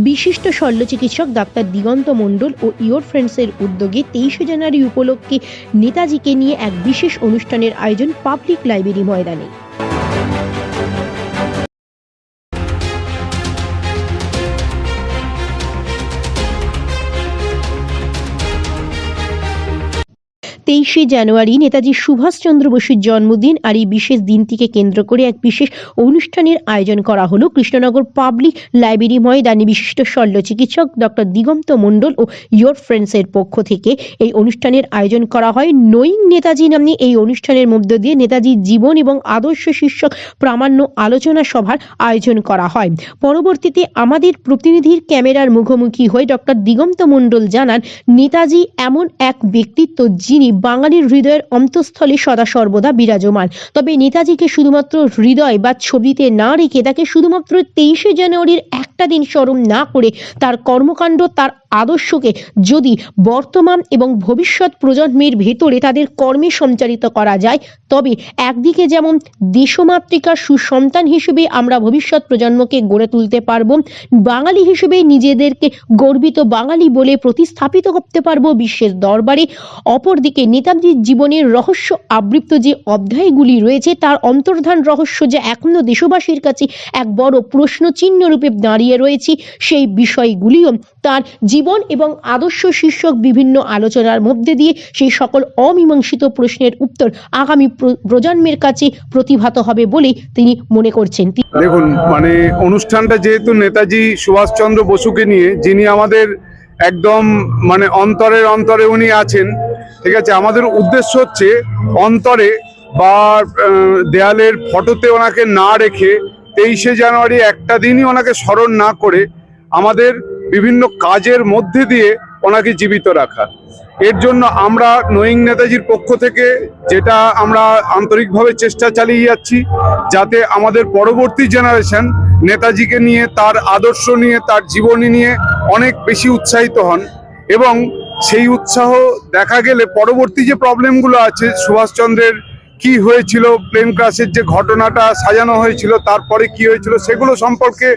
বিশিষ্ট শল্য চিকিৎসক doctor Diganta Mondal O your ফ্রেন্ডসের উদ্যোগে তেইশে জানুয়ারি উপলক্ষে নেতাজিকে নিয়ে এক বিশেষ অনুষ্ঠানের আয়োজন পাবলিক লাইব্রেরি ময়দানে। তেইশে জানুয়ারি নেতাজি সুভাষচন্দ্র বসুর জন্মদিন আর এই বিশেষ দিনটিকে কেন্দ্র করে এক বিশেষ অনুষ্ঠানের আয়োজন করা হলো। কৃষ্ণনগর পাবলিক লাইব্রেরি ময়দানে বিশিষ্ট শল্য চিকিৎসক doctor Diganta Mondal O your ফ্রেন্ডসের পক্ষ থেকে এই অনুষ্ঠানের আয়োজন করা হয়। নইং নেতাজি নামে এই অনুষ্ঠানের মধ্য দিয়ে নেতাজির জীবন এবং আদর্শ শীর্ষক প্রামাণ্য আলোচনা সভার আয়োজন করা হয়। পরবর্তীতে আমাদের প্রতিনিধির ক্যামেরার মুখোমুখি হয়ে ডক্টর দিগন্ত মণ্ডল জানান, নেতাজি এমন এক ব্যক্তিত্ব যিনি বাঙালির হৃদয়ের অন্তঃস্থলে সদা সর্বদা বিরাজমান। তবে নেতাজিকে শুধুমাত্র হৃদয় বা ছবিতে না রেখে তাকে শুধুমাত্র তেইশে জানুয়ারির একটা দিন স্মরণ না করে তার কর্মকাণ্ড, তার আদর্শকে যদি বর্তমান এবং ভবিষ্যৎ প্রজন্মের ভেতরে তাদের কর্মে সঞ্চারিত করা যায়, তবে একদিকে যেমন দেশমাতৃকার সুসন্তান হিসেবে আমরা ভবিষ্যৎ প্রজন্মকে গড়ে তুলতে পারব, বাঙালি হিসেবে নিজেদেরকে গর্বিত বাঙালি বলে প্রতিস্থাপিত করতে পারব বিশ্বের দরবারে, অপরদিকে নেতাজির জীবনের রহস্য আবৃত যে অধ্যায়গুলি রয়েছে, তার অন্তর্ধান রহস্য যা এখনও দেশবাসীর কাছে এক বড় প্রশ্ন চিহ্ন রূপে দাঁড়িয়ে রয়েছে, সেই বিষয়গুলিও তার জীবন এবং আদর্শ শীর্ষক বিভিন্ন আলোচনার মধ্যে দিয়ে সেই সকল অমীমাংসিত প্রশ্নের উত্তর আগামী প্র- প্রজন্মের কাছে প্রতিভাত হবে বলে তিনি মনে করছেন। দেখুন মানে অনুষ্ঠানটা যেহেতু নেতাজি সুভাষচন্দ্র বসুকে নিয়ে, যিনি আমাদের একদম মানে অন্তরের অন্তরে উনি আছেন ঠিক আছে, আমাদের উদ্দেশ্য হচ্ছে অন্তরে বা দেয়ালের ফটোতে ওনাকে না রেখে তেইশে জানুয়ারি একটা দিনই ওনাকে স্মরণ না করে আমাদের বিভিন্ন কাজের মধ্যে দিয়ে ওনাকে জীবিত রাখা। এর জন্য আমরা নোয়িং নেতাজির পক্ষ থেকে যেটা আমরা আন্তরিকভাবে চেষ্টা চালিয়ে যাচ্ছি, যাতে আমাদের পরবর্তী জেনারেশন নেতাজিকে নিয়ে, তার আদর্শ নিয়ে, তার জীবনী নিয়ে অনেক বেশি উৎসাহিত হন এবং সেই উৎসাহ দেখা গেলে পরবর্তী যে প্রবলেমগুলো আছে, সুভাষচন্দ্রের কি হয়েছিল প্লেন ক্রাশের যে ঘটনাটা সাজানো হয়েছিল, তারপরে কি হয়েছিল, সেগুলো সম্পর্কে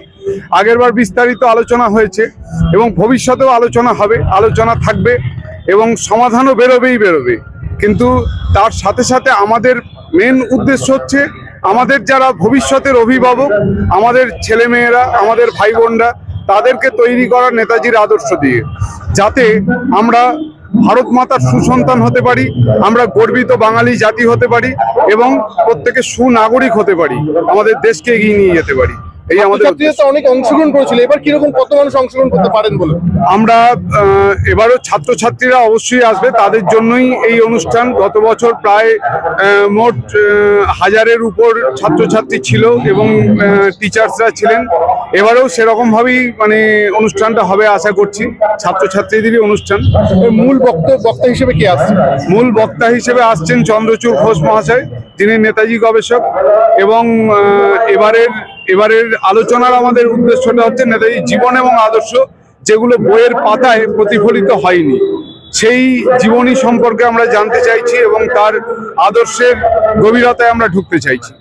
আগেরবার বিস্তারিত আলোচনা হয়েছে এবং ভবিষ্যতেও আলোচনা হবে, আলোচনা থাকবে এবং সমাধানও বেরোবেই বেরোবে। কিন্তু তার সাথে সাথে আমাদের মেন উদ্দেশ্য হচ্ছে, আমাদের যারা ভবিষ্যতের অভিভাবক, আমাদের ছেলেমেয়েরা, আমাদের ভাই বোনরা তাদেরকে তৈরি করা নেতাজির আদর্শ দিয়ে যাতে আমরা ভারত মাতার সুসন্তান হতে পারি আমরা গর্বিত বাঙালি জাতি হতে পারি এবং প্রত্যেকে সুনাগরিক হতে পারি আমাদের দেশকে এগিয়ে নিয়ে যেতে পারি। এই আমাদের অনেক অংশগ্রহণ করেছিল এবার কীরকম কত মানুষ অংশগ্রহণ করতে পারেন বলে? আমরা এবারও ছাত্রছাত্রীরা অবশ্যই আসবে তাদের জন্যই এই অনুষ্ঠান গত বছর প্রায় মোট হাজারের উপর ছাত্রছাত্রী ছিল এবং টিচার্সরা ছিলেন। এবারেও সেরকম ভাবেই মানে অনুষ্ঠানটা হবে আশা করছি ছাত্রছাত্রীদেরই অনুষ্ঠান। মূল বক্ত বক্তা হিসেবে কে আসছে মূল বক্তা হিসেবে আসছেন চন্দ্রচূড় ঘোষ মহাশয় যিনি নেতাজি গবেষক এবং এবারের এবারের আলোচনার আমাদের উদ্দেশ্যটা হচ্ছে নেতাজি জীবন এবং আদর্শ যেগুলো বইয়ের পাতায় প্রতিফলিত হয়নি। সেই জীবনী সম্পর্কে আমরা জানতে চাইছি এবং তার আদর্শের গভীরতায় আমরা ঢুকতে চাইছি।